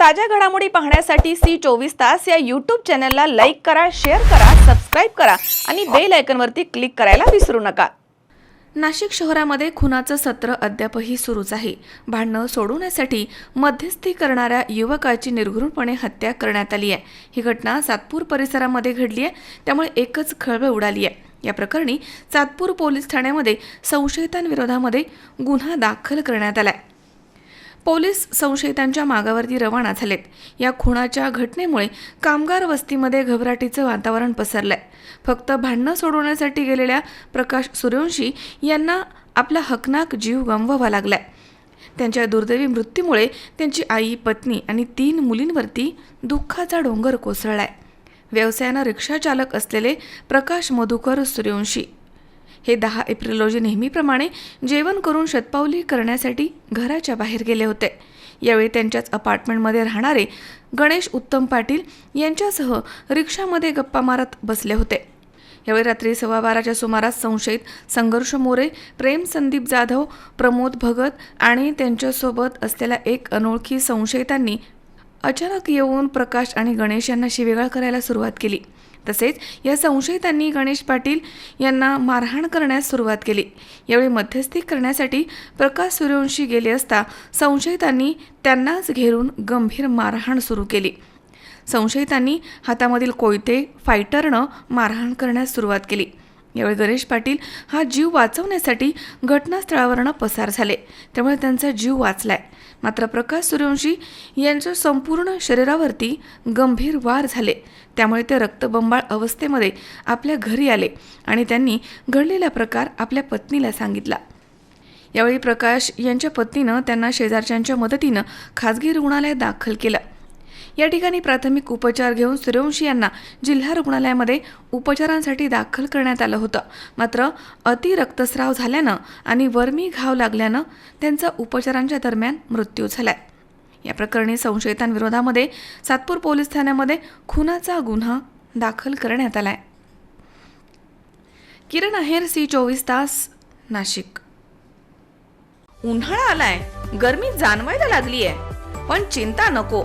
ताज्या घडामोडी पाहण्यासाठी सी चोवीस तास या यूट्यूब चॅनलला लाईक करा शेअर करा सबस्क्राईब करा आणि बेल आयकनवरती क्लिक करायला विसरू नका. नाशिक शहरामध्ये खुनाचं सत्र अद्यापही सुरूच आहे. भांडणं सोडवण्यासाठी मध्यस्थी करणाऱ्या युवकाची निर्घृणपणे हत्या करण्यात आली आहे. ही घटना सातपूर परिसरामध्ये घडली आहे. त्यामुळे एकच खळबळ उडाली आहे. या प्रकरणी सातपूर पोलीस ठाण्यामध्ये संशयितांविरोधामध्ये गुन्हा दाखल करण्यात आला आहे पोलीस संशयितांच्या मागावरती रवाना झालेत. या खुणाच्या घटनेमुळे कामगार वस्तीमध्ये घबराटीचं वातावरण पसरलंय. फक्त भांडणं सोडवण्यासाठी गेलेल्या प्रकाश सूर्यवंशी यांना आपला हकनाक जीव गमवावा लागलाय. त्यांच्या दुर्दैवी मृत्यूमुळे त्यांची आई पत्नी आणि तीन मुलींवरती दुःखाचा डोंगर कोसळलाय. व्यवसायानं रिक्षाचालक असलेले प्रकाश मधुकर सूर्यवंशी हे दहा एप्रिल रोजी नेहमीप्रमाणे जेवण करून शतपावली करण्यासाठी घराच्या बाहेर गेले होते. यावेळी त्यांच्याच अपार्टमेंटमध्ये राहणारे गणेश उत्तम पाटील यांच्यासह रिक्षामध्ये गप्पा मारत बसले होते. यावेळी रात्री सव्वा बाराच्या सुमारास संशयित संघर्ष मोरे प्रेम संदीप जाधव प्रमोद भगत आणि त्यांच्यासोबत असलेल्या एक अनोळखी संशयितांनी अचानक येऊन प्रकाश आणि गणेश यांना शिवेगाळ करायला सुरुवात केली. तसेच या संशयितांनी गणेश पाटील यांना मारहाण करण्यास सुरुवात केली. यावेळी मध्यस्थी करण्यासाठी प्रकाश सूर्यवंशी गेले असता संशयितांनी त्यांनाच घेरून गंभीर मारहाण सुरू केली. संशयितांनी हातामधील कोयते फायटरनं मारहाण करण्यास सुरुवात केली. यावेळी गणेश पाटील हा जीव वाचवण्यासाठी घटनास्थळावरनं पसार झाले. त्यामुळे त्यांचा जीव वाचलाय. मात्र प्रकाश सूर्यवंशी यांच्या संपूर्ण शरीरावरती गंभीर वार झाले. त्यामुळे ते रक्तबंबाळ अवस्थेमध्ये आपल्या घरी आले आणि त्यांनी घडलेला प्रकार आपल्या पत्नीला सांगितला. यावेळी प्रकाश यांच्या पत्नीनं त्यांना शेजारच्यांच्या मदतीनं खाजगी रुग्णालयात दाखल केलं. या ठिकाणी प्राथमिक उपचार घेऊन सूर्यवंशी यांना जिल्हा रुग्णालयामध्ये उपचारांसाठी दाखल करण्यात आलं होतं. मात्र अति रक्तस्राव झाल्यानं आणि वर्मी घाव लागल्यानं त्यांचा उपचारांच्या दरम्यान मृत्यू झालाय. या प्रकरणी संशयितांविरोधामध्ये सातपूर पोलीस ठाण्यामध्ये खुनाचा गुन्हा दाखल करण्यात आलाय. किरण आहेर सी चोवीस तास नाशिक. उन्हाळा आलाय. गर्मी जाणवायला लागलीय. पण चिंता नको.